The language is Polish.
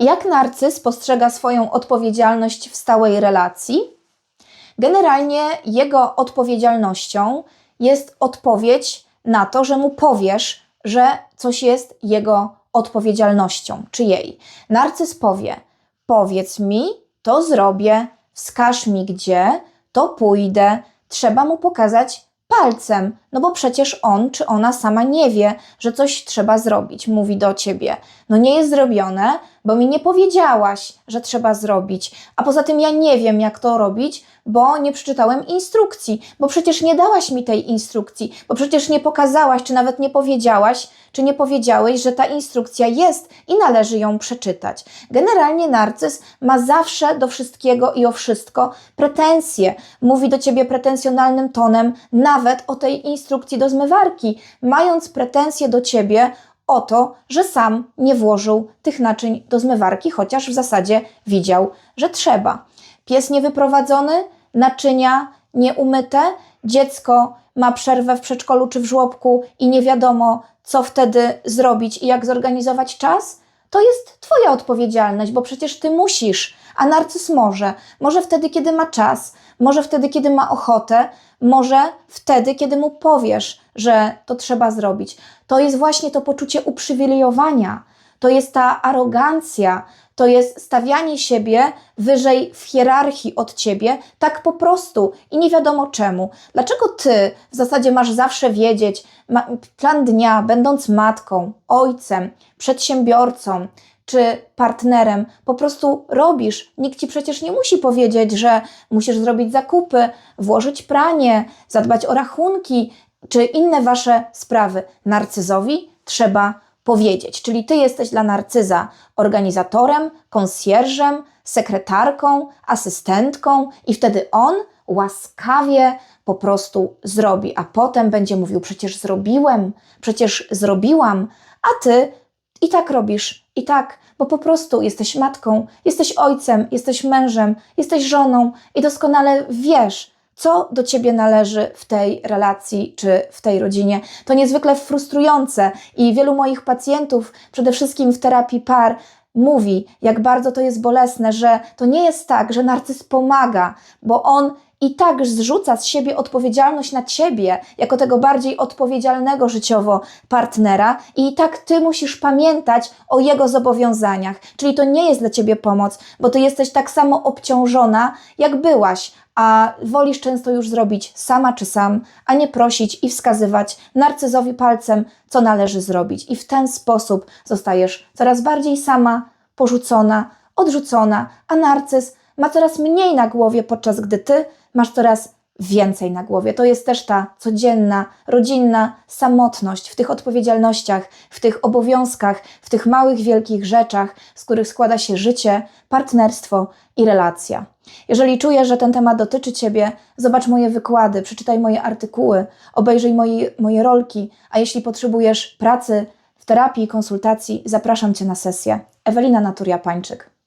Jak narcyz postrzega swoją odpowiedzialność w stałej relacji? Generalnie jego odpowiedzialnością jest odpowiedź na to, że mu powiesz, że coś jest jego odpowiedzialnością, czy jej. Narcyz powie: Powiedz mi, to zrobię, wskaż mi gdzie, to pójdę. Trzeba mu pokazać palcem, no bo przecież on czy ona sama nie wie, że coś trzeba zrobić. Mówi do ciebie: No nie jest zrobione, bo mi nie powiedziałaś, że trzeba zrobić. A poza tym ja nie wiem, jak to robić, bo nie przeczytałem instrukcji, bo przecież nie dałaś mi tej instrukcji, bo przecież nie pokazałaś, czy nawet nie powiedziałaś, czy nie powiedziałeś, że ta instrukcja jest i należy ją przeczytać. Generalnie narcyz ma zawsze do wszystkiego i o wszystko pretensje. Mówi do ciebie pretensjonalnym tonem, nawet o tej instrukcji do zmywarki, mając pretensje do ciebie o to, że sam nie włożył tych naczyń do zmywarki, chociaż w zasadzie widział, że trzeba. Pies niewyprowadzony, naczynia nieumyte, dziecko ma przerwę w przedszkolu czy w żłobku i nie wiadomo, co wtedy zrobić i jak zorganizować czas, to jest Twoja odpowiedzialność, bo przecież Ty musisz, a narcyz może. Może wtedy, kiedy ma czas, może wtedy, kiedy ma ochotę, może wtedy, kiedy mu powiesz, że to trzeba zrobić. To jest właśnie to poczucie uprzywilejowania, to jest ta arogancja, to jest stawianie siebie wyżej w hierarchii od ciebie, tak po prostu i nie wiadomo czemu. Dlaczego ty w zasadzie masz zawsze wiedzieć, ma, plan dnia, będąc matką, ojcem, przedsiębiorcą czy partnerem, po prostu robisz. Nikt ci przecież nie musi powiedzieć, że musisz zrobić zakupy, włożyć pranie, zadbać o rachunki czy inne wasze sprawy. Narcyzowi trzeba powiedzieć. Czyli ty jesteś dla narcyza organizatorem, konsjerżem, sekretarką, asystentką, i wtedy on łaskawie po prostu zrobi, a potem będzie mówił: Przecież zrobiłem, przecież zrobiłam, a ty i tak robisz, i tak, bo po prostu jesteś matką, jesteś ojcem, jesteś mężem, jesteś żoną i doskonale wiesz, co do ciebie należy w tej relacji czy w tej rodzinie. To niezwykle frustrujące i wielu moich pacjentów, przede wszystkim w terapii par, mówi, jak bardzo to jest bolesne, że to nie jest tak, że narcyz pomaga, bo on i tak zrzuca z siebie odpowiedzialność na ciebie, jako tego bardziej odpowiedzialnego życiowo partnera, i tak ty musisz pamiętać o jego zobowiązaniach. Czyli to nie jest dla ciebie pomoc, bo ty jesteś tak samo obciążona, jak byłaś, a wolisz często już zrobić sama czy sam, a nie prosić i wskazywać narcyzowi palcem, co należy zrobić. I w ten sposób zostajesz coraz bardziej sama, porzucona, odrzucona, a narcyz ma coraz mniej na głowie, podczas gdy ty masz coraz więcej na głowie. To jest też ta codzienna, rodzinna samotność w tych odpowiedzialnościach, w tych obowiązkach, w tych małych, wielkich rzeczach, z których składa się życie, partnerstwo i relacja. Jeżeli czujesz, że ten temat dotyczy Ciebie, zobacz moje wykłady, przeczytaj moje artykuły, obejrzyj moje, moje rolki, a jeśli potrzebujesz pracy w terapii konsultacji, zapraszam Cię na sesję. Ewelina Naturia-Pańczyk.